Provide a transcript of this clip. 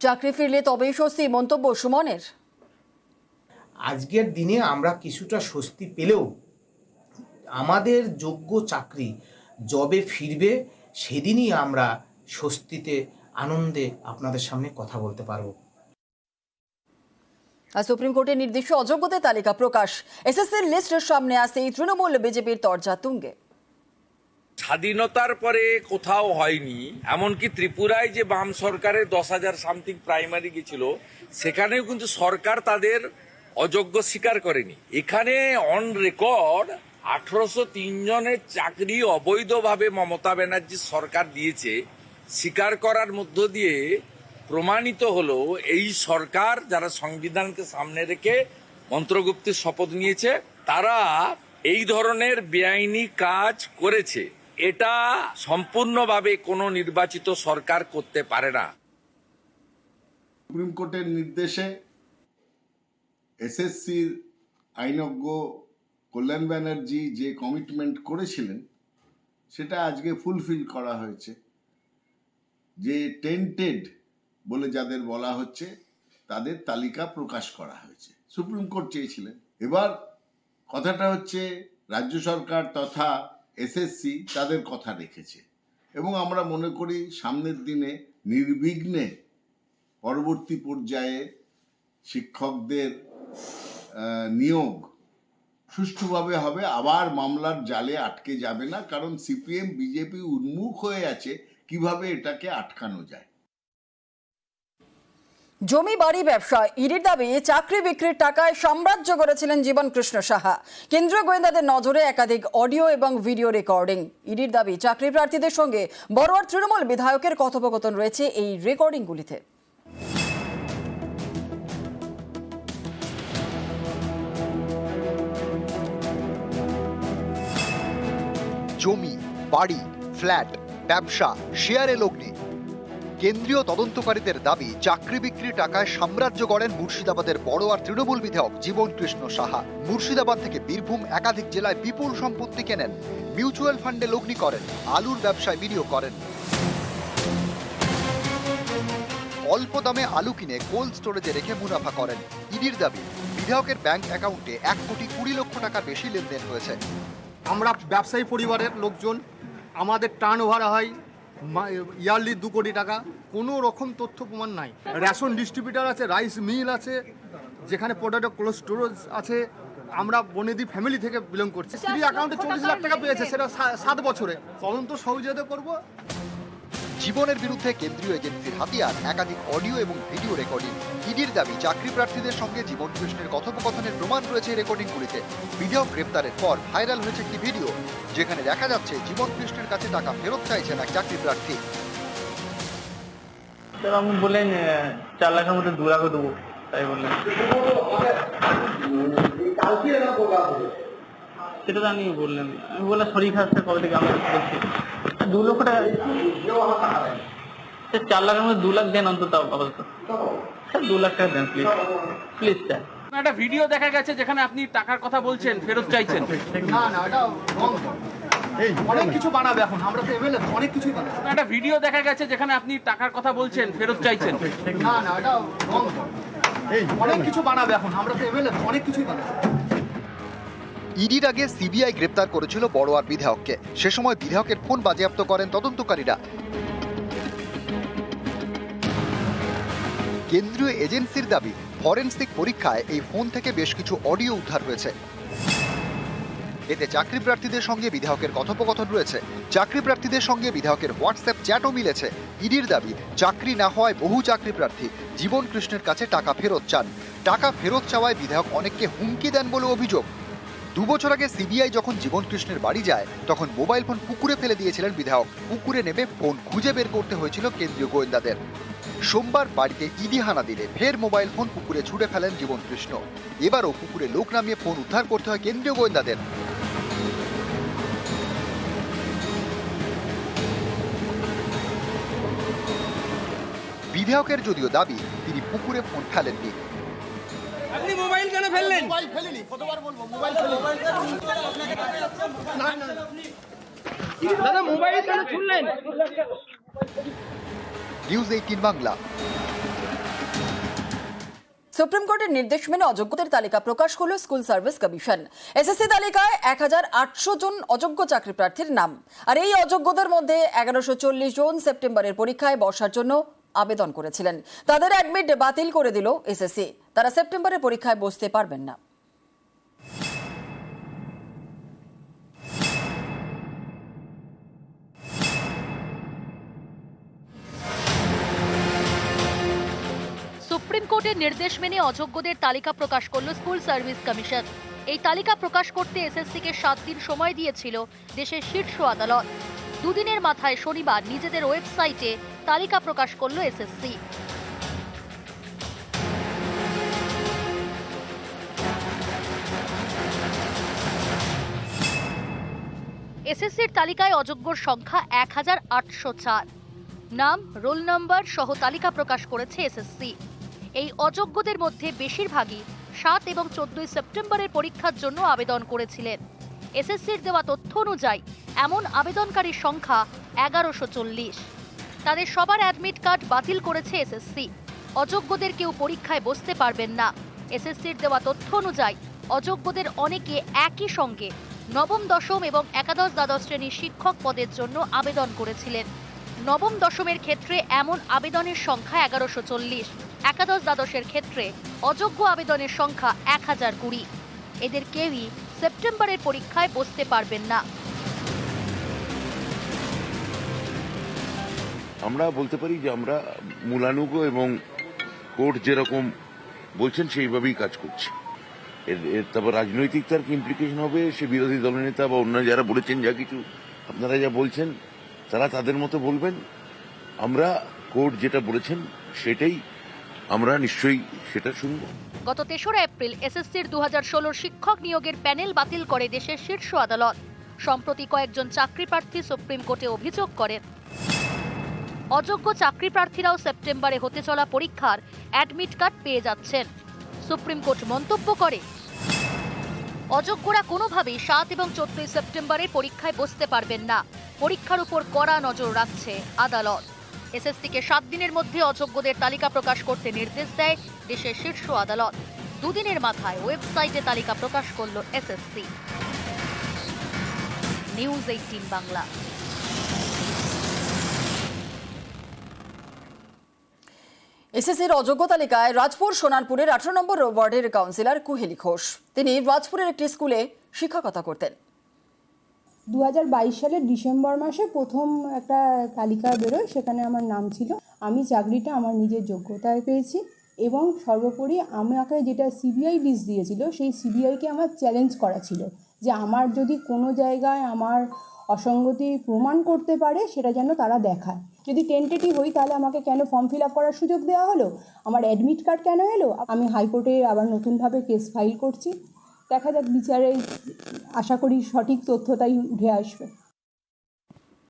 চাকরি ফিরলে তবেই স্বস্তি মন্তব্য সুমনের। আজকের দিনে আমরা কিছুটা স্বস্তি পেলেও আমাদের যোগ্য চাকরি জবে ফিরবে সেদিনই আমরা স্বস্তিতে আনন্দে আপনাদের সামনে কথা বলতে পারব। আর সুপ্রিম কোর্টের নির্দিষ্ট অযোগ্যদের তালিকা প্রকাশ। এসএসসির লিস্টের সামনে আসতেই তৃণমূল বিজেপির তরজা তুঙ্গে। স্বাধীনতার পরে কোথাও হয়নি, এমনকি ত্রিপুরায় যে বাম সরকারের দশ হাজার সামথিং প্রাইমারি গেছিল, সেখানেও কিন্তু সরকার তাদের অযোগ্য স্বীকার করেনি। এখানে অন রেকর্ড আঠারোশো তিন জনের চাকরি অবৈধভাবে মমতা ব্যানার্জি সরকার দিয়েছে, স্বীকার করার মধ্য দিয়ে প্রমাণিত হলো এই সরকার যারা সংবিধানকে সামনে রেখে মন্ত্রগুপ্তের শপথ নিয়েছে, তারা এই ধরনের বেআইনি কাজ করেছে। এটা সম্পূর্ণভাবে কোনো নির্বাচিত সরকার করতে পারে না। সুপ্রিম কোর্টের নির্দেশে এসএসসির আইনজ্ঞ কল্যাণ ব্যানার্জি যে কমিটমেন্ট করেছিলেন, সেটা আজকে ফুলফিল করা হয়েছে। যে টেন্টেড বলে যাদের বলা হচ্ছে, তাদের তালিকা প্রকাশ করা হয়েছে। সুপ্রিম কোর্ট চেয়েছিলেন। এবার কথাটা হচ্ছে, রাজ্য সরকার তথা এসএসসি তাদের কথা রেখেছে। এবং আমরা মনে করি সামনের দিনে নির্বিঘ্নে পরবর্তী পর্যায়ে শিক্ষকদের নিয়োগ সুষ্ঠুভাবে হবে। আবার মামলার জালে আটকে যাবে না, কারণ সিপিএম, বিজেপি উন্মুখ হয়ে আছে কীভাবে এটাকে আটকানো যায়। জমি, বাড়ি, ব্যবসা, ইডির দাবি, চাকরি, বিক্রির টাকায় সাম্রাজ্য গড়েছিলেন জীবন কৃষ্ণ সাহা। কেন্দ্রীয় গোয়েন্দাদের নজরে একাধিক অডিও এবং ভিডিও রেকর্ডিং। ইডির দাবি, চাকরি প্রার্থীদের সঙ্গে বড়োয়ার তৃণমূল বিধায়কের কথোপকথন রয়েছে এই রেকর্ডিংগুলিতে। জমি, বাড়ি, ফ্ল্যাট, ব্যবসা শেয়ারে লগ্নি কেন্দ্রীয় তদন্তকারীদের দাবি চাকরি বিক্রি টাকায় সাম্রাজ্য গড়েন মুর্শিদাবাদের বড় আর তৃণমূল বিধায়ক জীবন কৃষ্ণ সাহা। মুর্শিদাবাদ থেকে বীরভূম একাধিক জেলায় বিপুল সম্পত্তি কেনেন। মিউচুয়াল ফান্ডে লগ্নি করেন, আলুর ব্যবসায় বিনিয়োগ করেন। অল্প দামে আলু কিনে কোল্ড স্টোরেজে রেখে মুনাফা করেন। ইডির দাবি, বিধায়কের ব্যাংক অ্যাকাউন্টে এক কোটি কুড়ি লক্ষ টাকার বেশি লেনদেন হয়েছে। আমরা ব্যবসায়ী পরিবারের লোকজন, আমাদের টার্ন ওভার হয় ইয়ারলি দু কোটি টাকা কোনো রকম তথ্য প্রমাণ নাই। রেশন ডিস্ট্রিবিউটার আছে রাইস মিল আছে যেখানে প্রোডাক্ট কোল্ড স্টোরেজ আছে আমরা বনেদি ফ্যামিলি থেকে বিলং করছি। স্ত্রী অ্যাকাউন্টে চল্লিশ লাখ টাকা পেয়েছে সেটা সাত বছরে। তদন্ত সহযোগিতা করব। জীবনের বিরুদ্ধে কেন্দ্রীয় এজেন্সির হাতিয়ার, একাধিক অডিও এবং ভিডিও রেকর্ডিং। ইডির দাবি, চাকরি প্রার্থীদের সঙ্গে জীবন কৃষ্ণের কথোপকথনের প্রমাণ রয়েছে রেকর্ডিংগুলিতে বিধায়ক গ্রেপ্তারের পর ভাইরাল হয়েছে একটি ভিডিও, যেখানে দেখা যাচ্ছে জীবন কৃষ্ণের কাছে টাকা ফেরত চাইছেন এক চাকরি প্রার্থী। বললেন চার লাখের মধ্যে দু দেবো, তাই বললেন। সেটা তো আমি বললাম আমি বললাম শরীর খারাপ স্যার কবে থেকে আমি বলছি দু লক্ষ টাকা স্যার চার লাখের মধ্যে দু লাখ দেন অন্তত আপাতত। স্যার দু লাখ টাকা দেন প্লিজ প্লিজ স্যার একটা ভিডিও দেখা গেছে যেখানে আপনি টাকার কথা বলছেন ফেরত চাইছেন। না না এটা। অনেক কিছু বানাবে এখন আমরা তো এমএলএ অনেক কিছুই বানাবে। একটা ভিডিও দেখা গেছে যেখানে আপনি টাকার কথা বলছেন ফেরত চাইছেন। না না এটা অনেক কিছু বানাবে এখন আমরা তো এমএলএ অনেক কিছুই বানাবে। ইডির আগে সিবিআই গ্রেপ্তার করেছিল বড়োয়ার বিধায়ককে। সে সময় বিধায়কের ফোন বাজেয়াপ্ত করেন তদন্তকারীরা। কেন্দ্রীয় এজেন্সির দাবি, ফরেনসিক পরীক্ষায় এই ফোন থেকে বেশ কিছু অডিও উদ্ধার হয়েছে। এতে চাকরি প্রার্থীদের সঙ্গে বিধায়কের কথোপকথন রয়েছে। চাকরি প্রার্থীদের সঙ্গে বিধায়কের হোয়াটসঅ্যাপ চ্যাটও মিলেছে। ইডির দাবি, চাকরি না হওয়ায় বহু চাকরি প্রার্থী জীবন কৃষ্ণের কাছে টাকা ফেরত চান। টাকা ফেরত চাওয়ায় বিধায়ক অনেককে হুমকি দেন বলে অভিযোগ। দু বছর আগে সিবিআই যখন জীবন কৃষ্ণের বাড়ি যায়, তখন মোবাইল ফোন পুকুরে ফেলে দিয়েছিলেন বিধায়ক। পুকুরে নেমে ফোন খুঁজে বের করতে হয়েছিল কেন্দ্রীয় গোয়েন্দাদের। সোমবার বাড়িতে ইডি হানা দিলে, ফের মোবাইল ফোন পুকুরে ছুড়ে ফেলেন জীবন কৃষ্ণ। এবারও পুকুরে লোক নামিয়ে ফোন উদ্ধার করতে হয় কেন্দ্রীয় গোয়েন্দাদের। বিধায়কের যদিও দাবি, তিনি পুকুরে ফোন ফেলেননি। আপনি মোবাইল কেন ফেললেন? মোবাইল ফেলিনি কতবার বলব মোবাইল ফেলিনি। না না দাদা মোবাইল কেন নিউজ এইটিন বাংলা। সুপ্রিম কোর্টের নির্দেশ মেনে অযোগ্যদের তালিকা প্রকাশ করল স্কুল সার্ভিস কমিশন। এসএসসি তালিকায় এক হাজার আটশো জন অযোগ্য চাকরি প্রার্থীর নাম। আর এই অযোগ্যদের মধ্যে এগারোশো চল্লিশ জন সেপ্টেম্বরের পরীক্ষায় বসার জন্য আবেদন করেছিলেন। তাদের অ্যাডমিট বাতিল করে দিল এসএসসি তারা সেপ্টেম্বরের পরীক্ষায় বসতে পারবেন না। সুপ্রিম কোর্টের নির্দেশ মেনে অযোগ্যদের তালিকা প্রকাশ করল স্কুল সার্ভিস কমিশন। এই তালিকা প্রকাশ করতে এসএসসিকে সাত দিন সময় দিয়েছিল দেশের শীর্ষ আদালত। দুদিনের মাথায় শনিবার নিজেদের ওয়েবসাইটে তালিকা প্রকাশ করল এসএসসি। এসএসসির তালিকায় অযোগ্যর সংখ্যা এক হাজার আটশো চার। নাম, রোল নম্বর সহ তালিকা প্রকাশ করেছে এসএসসি। এই অযোগ্যদের মধ্যে বেশিরভাগই সাত এবং চোদ্দই সেপ্টেম্বরের পরীক্ষার জন্য আবেদন করেছিলেন। এসএসসির দেওয়া তথ্য অনুযায়ী, এমন আবেদনকারীর সংখ্যা এগারোশো চল্লিশ। তাদের সবার অ্যাডমিট কার্ড বাতিল করেছে এসএসসি। অযোগ্যদের কেউ পরীক্ষায় বসতে পারবেন না। এসএসসির দেওয়া তথ্য অনুযায়ী, অযোগ্যদের অনেকে একই সঙ্গে নবম, দশম এবং একাদশ, দ্বাদশ শ্রেণির শিক্ষক পদের জন্য আবেদন করেছিলেন। নবম, দশমের ক্ষেত্রে এমন আবেদনের সংখ্যা এগারোশো চল্লিশ। একাদশ, দ্বাদশের ক্ষেত্রে অযোগ্য আবেদনের সংখ্যা এক হাজার কুড়ি। এদের কেউই সেপ্টেম্বরের পরীক্ষায় বসতে পারবেন না। আমরা বলতে পারি যে আমরা মূলানুগ এবং কোর্ট যেরকম বলছেন, সেইভাবেই কাজ করছি। এর তারপর রাজনৈতিক তার কি ইমপ্লিকেশন হবে? সে বিরোধী দলনেতা বা অন্য যারা বলেছেন, যা কিছু আপনারা যা বলছেন, তারা তাদের মতো বলবেন? আমরা কোর্ট যেটা বলেছেন, সেটাই আমরা নিশ্চয়ই সেটা শুনব। গত তেসরা এপ্রিল এসএসসির দু হাজার শিক্ষক নিয়োগের প্যানেল বাতিল করে দেশের শীর্ষ আদালত। সম্প্রতি কয়েকজন চাকরি প্রার্থী সুপ্রিম কোর্টে অভিযোগ করেন। অযোগ্য চাকরি প্রার্থীরাও সেপ্টেম্বরে হতে চলা পরীক্ষার অ্যাডমিট কার্ড পেয়ে যাচ্ছেন। সুপ্রিম কোর্ট মন্তব্য করে, অযোগ্যরা কোনোভাবেই সাত এবং চোদ্দই সেপ্টেম্বরে পরীক্ষায় বসতে পারবেন না। পরীক্ষার উপর কড়া নজর রাখছে আদালত। এসএসসিকে সাত দিনের মধ্যে অযোগ্যদের তালিকা প্রকাশ করতে নির্দেশ দেয় দেশের শীর্ষ আদালত। দুদিনের মাথায় ওয়েবসাইটে তালিকা প্রকাশ করল এসএসসি। News eighteen Bangla. এসএসসির অযোগ্য তালিকায় রাজপুর সোনারপুরের আঠারো নম্বর ওয়ার্ডের কাউন্সিলর কুহেলি ঘোষ। তিনি রাজপুরের একটি স্কুলে শিক্ষকতা করতেন। দু হাজার বাইশ সালের ডিসেম্বর মাসে প্রথম একটা তালিকা বেরোয়, সেখানে আমার নাম ছিল। আমি চাকরিটা আমার নিজের যোগ্যতায় পেয়েছি এবং সর্বোপরি আমাকে যেটা সিবিআই লিস্ট দিয়েছিল, সেই সিবিআইকে আমার চ্যালেঞ্জ করা ছিল যে আমার যদি কোনো জায়গায় আমার অসঙ্গতি প্রমাণ করতে পারে, সেটা যেন তারা দেখায়। যদি টেন্টেটিভ হই, তাহলে আমাকে কেন ফর্ম ফিল আপ করার সুযোগ দেওয়া হলো? আমার অ্যাডমিট কার্ড কেন এলো? আমি হাইকোর্টে আবার নতুনভাবে কেস ফাইল করছি। দেখা যাক বিচারে আশা করি সঠিক তথ্যটাই উঠে আসবে।